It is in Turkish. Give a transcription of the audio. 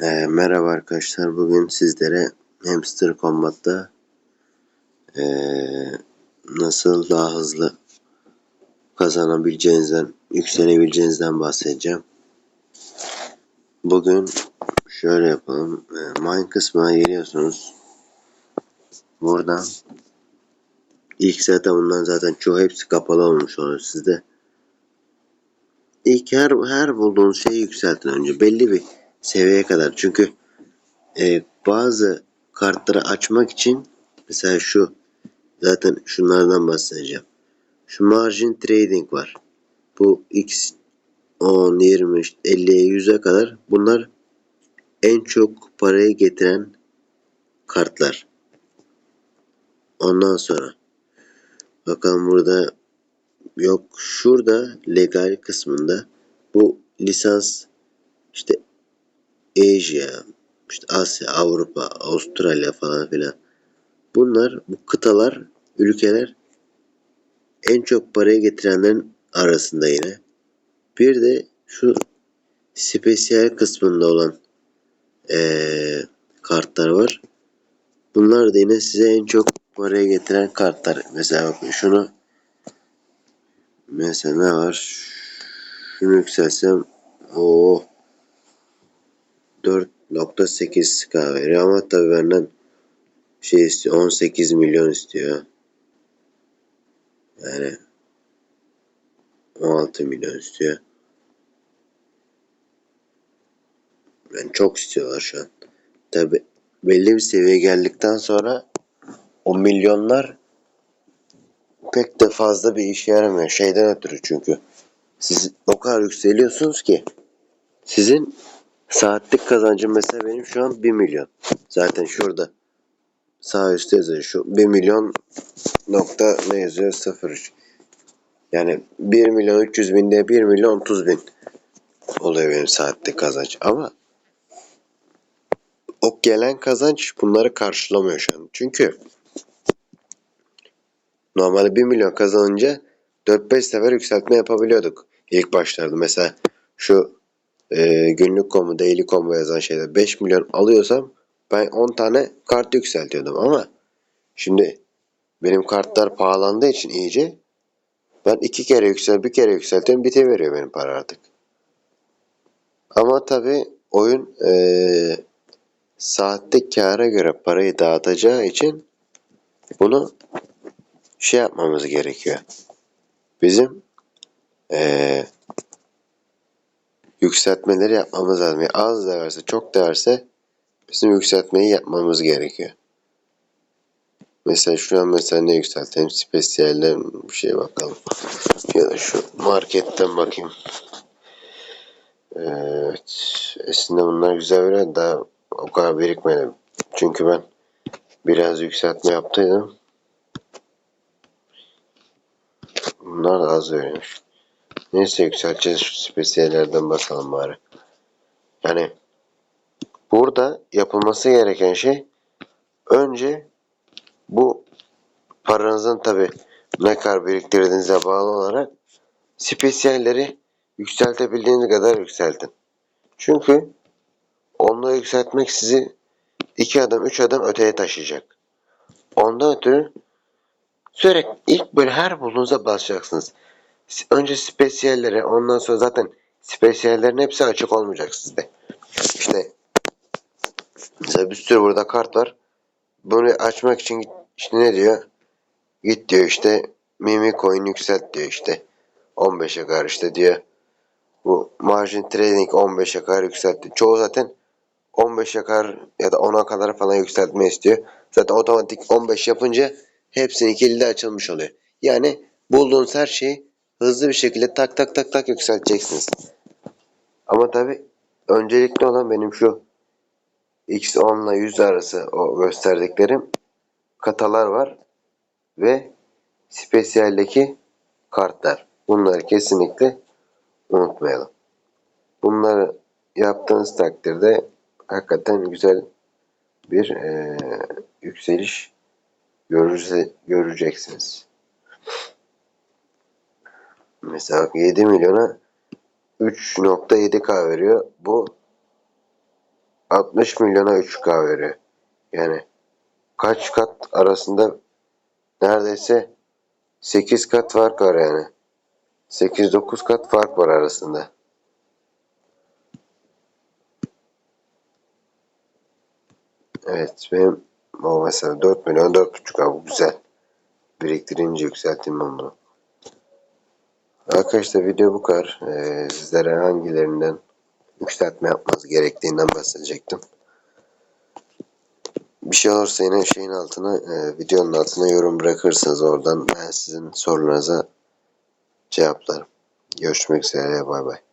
Ee, merhaba arkadaşlar. Bugün sizlere Hamster Combat'ta ee, nasıl daha hızlı kazanabileceğinizden, yükselebileceğinizden bahsedeceğim. Bugün şöyle yapalım. Ee, mine kısmına geliyorsunuz. Buradan ilk zaten bundan zaten çoğu hepsi kapalı olmuş oluyor sizde. İlk her her bulduğunuz şeyi yükseltin önce. Belli bir seviyeye kadar. Çünkü e, bazı kartları açmak için mesela şu zaten şunlardan bahsedeceğim. Şu margin trading var. Bu x 10, 20, 50'ye 100'e kadar bunlar en çok parayı getiren kartlar. Ondan sonra bakalım burada yok şurada legal kısmında bu lisans işte Asia, işte Asya, Avrupa, Avustralya falan filan. Bunlar bu kıtalar, ülkeler en çok parayı getirenlerin arasında yine. Bir de şu spesiyel kısmında olan ee, kartlar var. Bunlar da yine size en çok parayı getiren kartlar. Mesela bakın şunu mesela ne var? Şunu yükselsem o 4.8k veriyor ama tabii benden şey istiyor 18 milyon istiyor. Yani 16 milyon istiyor. Yani çok istiyorlar şu an. Tabi belli bir seviyeye geldikten sonra o milyonlar pek de fazla bir işe yaramıyor. Şeyden ötürü çünkü. Siz o kadar yükseliyorsunuz ki sizin saatlik kazancım mesela benim şu an 1 milyon. Zaten şurada sağ üstte yazıyor şu 1 milyon nokta ne yazıyor 03. Yani 1 milyon 300 binde 1 milyon 30 bin oluyor benim saatlik kazanç. Ama o gelen kazanç bunları karşılamıyor şu an. Çünkü normalde 1 milyon kazanınca 4-5 sefer yükseltme yapabiliyorduk ilk başlarda. Mesela şu e, günlük combo, daily combo yazan şeyde 5 milyon alıyorsam ben 10 tane kart yükseltiyordum ama şimdi benim kartlar pahalandığı için iyice ben iki kere yüksel, bir kere yükseltiyorum veriyor benim para artık. Ama tabi oyun ee, saatlik kâra göre parayı dağıtacağı için bunu şey yapmamız gerekiyor. Bizim ee, yükseltmeleri yapmamız lazım. Yani az da çok da bizim yükseltmeyi yapmamız gerekiyor. Mesela şu an mesela ne yükseltelim? Spesiyeller bir şey bakalım. Ya da şu marketten bakayım. Evet. Aslında bunlar güzel veriyor. Daha o kadar birikmedi. Çünkü ben biraz yükseltme yaptıydım. Bunlar da az veriyormuş. Neyse yükselteceğiz şu spesiyellerden bakalım bari. Yani burada yapılması gereken şey önce bu paranızın tabi ne kadar biriktirdiğinize bağlı olarak spesiyelleri yükseltebildiğiniz kadar yükseltin. Çünkü onları yükseltmek sizi iki adım üç adım öteye taşıyacak. Ondan ötürü sürekli ilk böyle her bulduğunuzda basacaksınız. Önce spesiyellere ondan sonra zaten spesiyellerin hepsi açık olmayacak sizde. İşte mesela bir sürü burada kart var. Bunu açmak için işte ne diyor? Git diyor işte Mimi coin yükselt diyor işte. 15'e kadar işte diyor. Bu margin trading 15'e kadar yükseltti. Çoğu zaten 15'e kadar ya da 10'a kadar falan yükseltme istiyor. Zaten otomatik 15 yapınca hepsinin kilidi açılmış oluyor. Yani bulduğunuz her şeyi hızlı bir şekilde tak tak tak tak yükselteceksiniz. Ama tabi öncelikli olan benim şu X10 ile 100 arası o gösterdiklerim katalar var ve spesiyaldeki kartlar. Bunları kesinlikle unutmayalım. Bunları yaptığınız takdirde hakikaten güzel bir e, yükseliş görürse, göreceksiniz. Mesela 7 milyona 3.7K veriyor. Bu 60 milyona 3K veriyor. Yani kaç kat arasında neredeyse 8 kat fark var yani. 8-9 kat fark var arasında. Evet benim o mesela 4 milyon 4.5 abi güzel. Biriktirince yükselteyim ben bunu. Arkadaşlar video bu kadar. Ee, sizlere hangilerinden yükseltme yapmanız gerektiğinden bahsedecektim. Bir şey olursa yine şeyin altına, e, videonun altına yorum bırakırsınız oradan ben sizin sorularınıza cevaplarım. Görüşmek üzere bay bay.